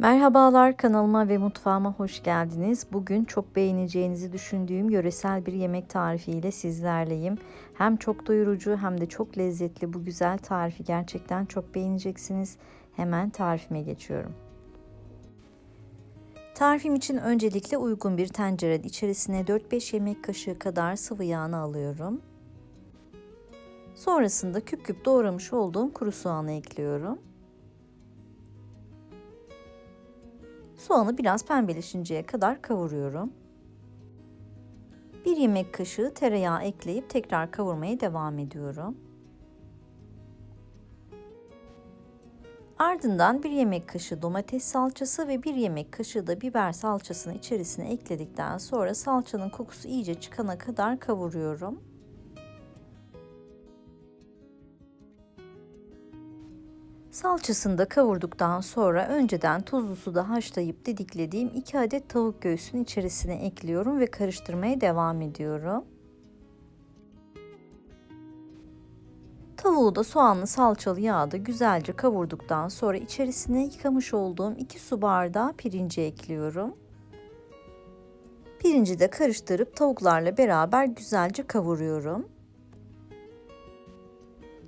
Merhabalar kanalıma ve mutfağıma hoş geldiniz. Bugün çok beğeneceğinizi düşündüğüm yöresel bir yemek tarifiyle sizlerleyim. Hem çok doyurucu hem de çok lezzetli bu güzel tarifi gerçekten çok beğeneceksiniz. Hemen tarifime geçiyorum. Tarifim için öncelikle uygun bir tencerenin içerisine 4-5 yemek kaşığı kadar sıvı yağını alıyorum. Sonrasında küp küp doğramış olduğum kuru soğanı ekliyorum. Soğanı biraz pembeleşinceye kadar kavuruyorum. Bir yemek kaşığı tereyağı ekleyip tekrar kavurmaya devam ediyorum. Ardından bir yemek kaşığı domates salçası ve bir yemek kaşığı da biber salçasını içerisine ekledikten sonra salçanın kokusu iyice çıkana kadar kavuruyorum. Salçasını da kavurduktan sonra önceden tuzlu suda haşlayıp didiklediğim 2 adet tavuk göğsünün içerisine ekliyorum ve karıştırmaya devam ediyorum. Tavuğu da soğanlı salçalı yağda güzelce kavurduktan sonra içerisine yıkamış olduğum 2 su bardağı pirinci ekliyorum. Pirinci de karıştırıp tavuklarla beraber güzelce kavuruyorum.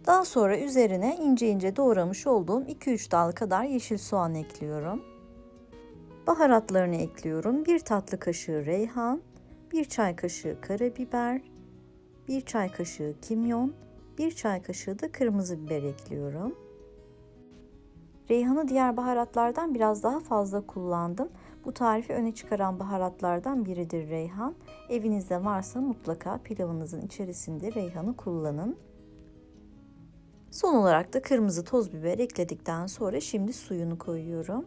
Daha sonra üzerine ince ince doğramış olduğum 2-3 dal kadar yeşil soğan ekliyorum. Baharatlarını ekliyorum. 1 tatlı kaşığı reyhan, 1 çay kaşığı karabiber, 1 çay kaşığı kimyon, 1 çay kaşığı da kırmızı biber ekliyorum. Reyhanı diğer baharatlardan biraz daha fazla kullandım. Bu tarifi öne çıkaran baharatlardan biridir reyhan. Evinizde varsa mutlaka pilavınızın içerisinde reyhanı kullanın. Son olarak da kırmızı toz biber ekledikten sonra şimdi suyunu koyuyorum.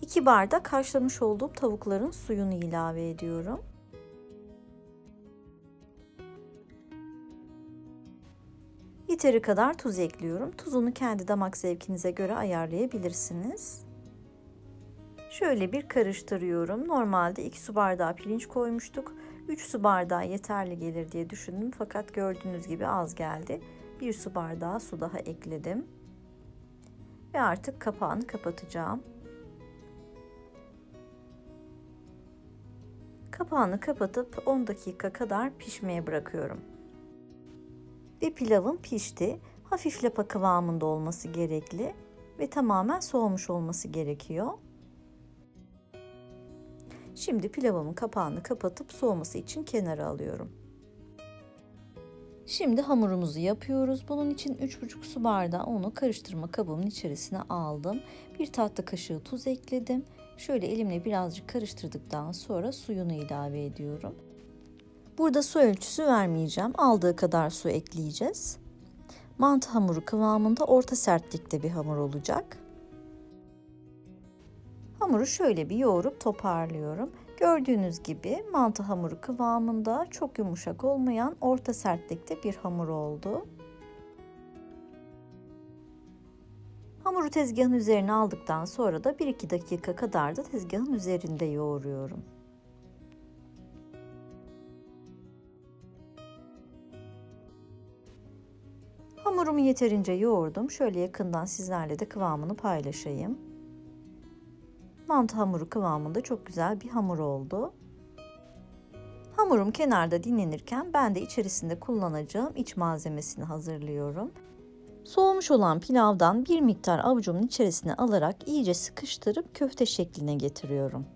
2 bardak haşlamış olduğum tavukların suyunu ilave ediyorum. Yeteri kadar tuz ekliyorum. Tuzunu kendi damak zevkinize göre ayarlayabilirsiniz. Şöyle bir karıştırıyorum. Normalde 2 su bardağı pirinç koymuştuk. 3 su bardağı yeterli gelir diye düşündüm fakat gördüğünüz gibi az geldi. 1 su bardağı su daha ekledim. Ve artık kapağını kapatacağım. Kapağını kapatıp 10 dakika kadar pişmeye bırakıyorum. Ve pilavım pişti. Hafif lapa kıvamında olması gerekli ve tamamen soğumuş olması gerekiyor. Şimdi pilavımın kapağını kapatıp soğuması için kenara alıyorum. Şimdi hamurumuzu yapıyoruz. Bunun için 3,5 su bardağı unu karıştırma kabımın içerisine aldım. Bir tatlı kaşığı tuz ekledim. Şöyle elimle birazcık karıştırdıktan sonra suyunu ilave ediyorum. Burada su ölçüsü vermeyeceğim. Aldığı kadar su ekleyeceğiz. Mantı hamuru kıvamında orta sertlikte bir hamur olacak. Hamuru şöyle bir yoğurup toparlıyorum. Gördüğünüz gibi mantı hamuru kıvamında çok yumuşak olmayan orta sertlikte bir hamur oldu. Hamuru tezgahın üzerine aldıktan sonra da 1-2 dakika kadar da tezgahın üzerinde yoğuruyorum. Hamurumu yeterince yoğurdum. Şöyle yakından sizlerle de kıvamını paylaşayım. Mantı hamuru kıvamında çok güzel bir hamur oldu. Hamurum kenarda dinlenirken ben de içerisinde kullanacağım iç malzemesini hazırlıyorum. Soğumuş olan pilavdan bir miktar avucumun içerisine alarak iyice sıkıştırıp köfte şekline getiriyorum.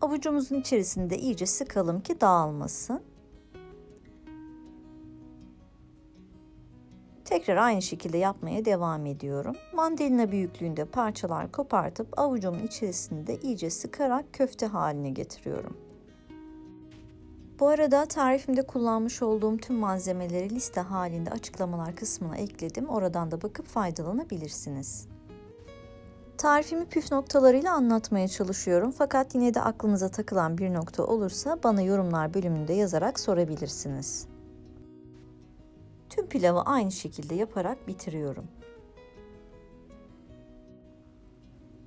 Avucumuzun içerisinde iyice sıkalım ki dağılmasın. Tekrar aynı şekilde yapmaya devam ediyorum. Mandalina büyüklüğünde parçalar kopartıp avucumun içerisinde iyice sıkarak köfte haline getiriyorum. Bu arada tarifimde kullanmış olduğum tüm malzemeleri liste halinde açıklamalar kısmına ekledim. Oradan da bakıp faydalanabilirsiniz. Tarifimi püf noktalarıyla anlatmaya çalışıyorum fakat yine de aklınıza takılan bir nokta olursa bana yorumlar bölümünde yazarak sorabilirsiniz. Tüm pilavı aynı şekilde yaparak bitiriyorum.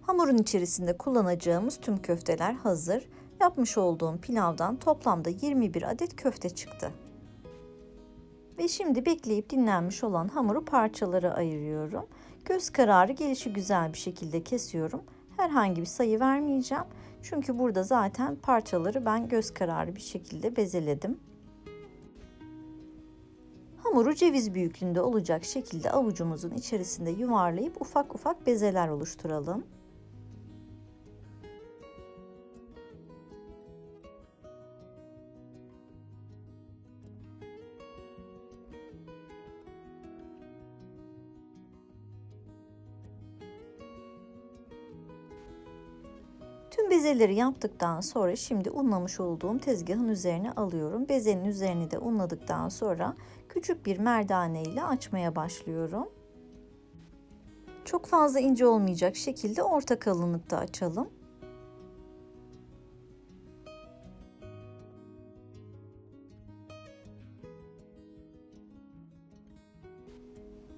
Hamurun içerisinde kullanacağımız tüm köfteler hazır. Yapmış olduğum pilavdan toplamda 21 adet köfte çıktı. Ve şimdi bekleyip dinlenmiş olan hamuru parçalara ayırıyorum. Göz kararı gelişi güzel bir şekilde kesiyorum. Herhangi bir sayı vermeyeceğim. Çünkü burada zaten parçaları ben göz kararı bir şekilde bezeledim. Hamuru ceviz büyüklüğünde olacak şekilde avucumuzun içerisinde yuvarlayıp ufak ufak bezeler oluşturalım. Tüm bezeleri yaptıktan sonra şimdi unlamış olduğum tezgahın üzerine alıyorum. Bezenin üzerini de unladıktan sonra küçük bir merdane ile açmaya başlıyorum. Çok fazla ince olmayacak şekilde orta kalınlıkta açalım.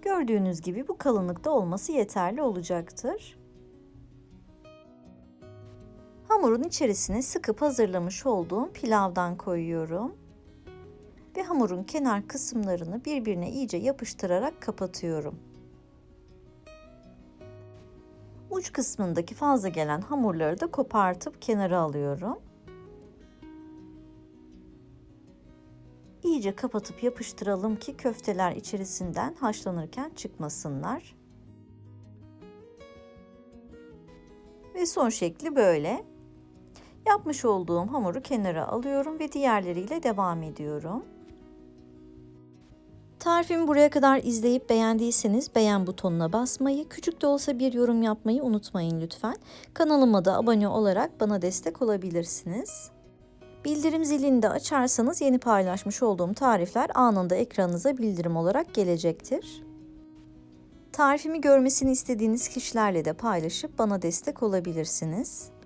Gördüğünüz gibi bu kalınlıkta olması yeterli olacaktır. Hamurun içerisine sıkıp hazırlamış olduğum pilavdan koyuyorum. Ve hamurun kenar kısımlarını birbirine iyice yapıştırarak kapatıyorum. Uç kısmındaki fazla gelen hamurları da kopartıp kenara alıyorum. İyice kapatıp yapıştıralım ki köfteler içerisinden haşlanırken çıkmasınlar. Ve son şekli böyle. Yapmış olduğum hamuru kenara alıyorum ve diğerleriyle devam ediyorum. Tarifimi buraya kadar izleyip beğendiyseniz beğen butonuna basmayı, küçük de olsa bir yorum yapmayı unutmayın lütfen. Kanalıma da abone olarak bana destek olabilirsiniz. Bildirim zilini de açarsanız yeni paylaşmış olduğum tarifler anında ekranınıza bildirim olarak gelecektir. Tarifimi görmesini istediğiniz kişilerle de paylaşıp bana destek olabilirsiniz.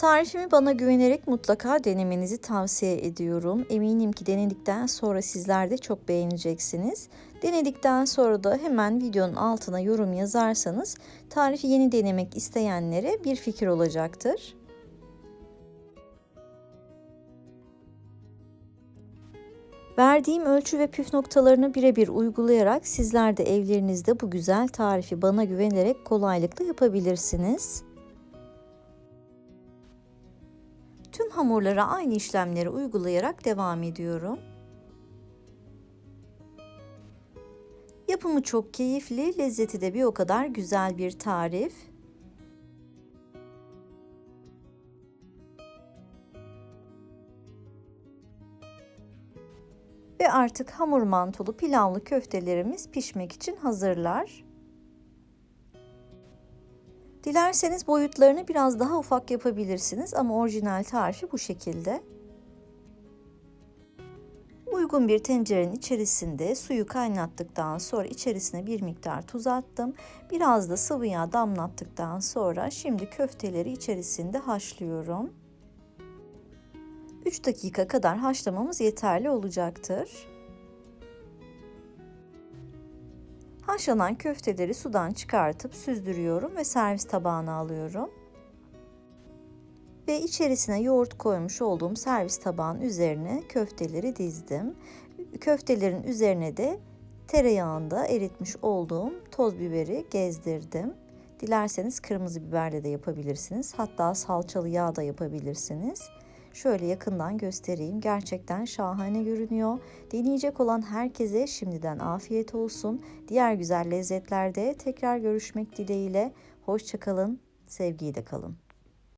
Tarifimi bana güvenerek mutlaka denemenizi tavsiye ediyorum. Eminim ki denedikten sonra sizler de çok beğeneceksiniz. Denedikten sonra da hemen videonun altına yorum yazarsanız tarifi yeni denemek isteyenlere bir fikir olacaktır. Verdiğim ölçü ve püf noktalarını birebir uygulayarak sizler de evlerinizde bu güzel tarifi bana güvenerek kolaylıkla yapabilirsiniz. Hamurlara aynı işlemleri uygulayarak devam ediyorum. Yapımı çok keyifli, lezzeti de bir o kadar güzel bir tarif. Ve artık hamur mantolu pilavlı köftelerimiz pişmek için hazırlar. Dilerseniz boyutlarını biraz daha ufak yapabilirsiniz ama orijinal tarifi bu şekilde. Uygun bir tencerenin içerisinde suyu kaynattıktan sonra içerisine bir miktar tuz attım. Biraz da sıvı yağ damlattıktan sonra şimdi köfteleri içerisinde haşlıyorum. 3 dakika kadar haşlamamız yeterli olacaktır. Haşlanan köfteleri sudan çıkartıp süzdürüyorum ve servis tabağına alıyorum. Ve içerisine yoğurt koymuş olduğum servis tabağın üzerine köfteleri dizdim. Köftelerin üzerine de tereyağında eritmiş olduğum toz biberi gezdirdim. Dilerseniz kırmızı biberle de yapabilirsiniz. Hatta salçalı yağ da yapabilirsiniz. Şöyle yakından göstereyim. Gerçekten şahane görünüyor. Deneyecek olan herkese şimdiden afiyet olsun. Diğer güzel lezzetlerde tekrar görüşmek dileğiyle. Hoşçakalın, sevgiyle kalın.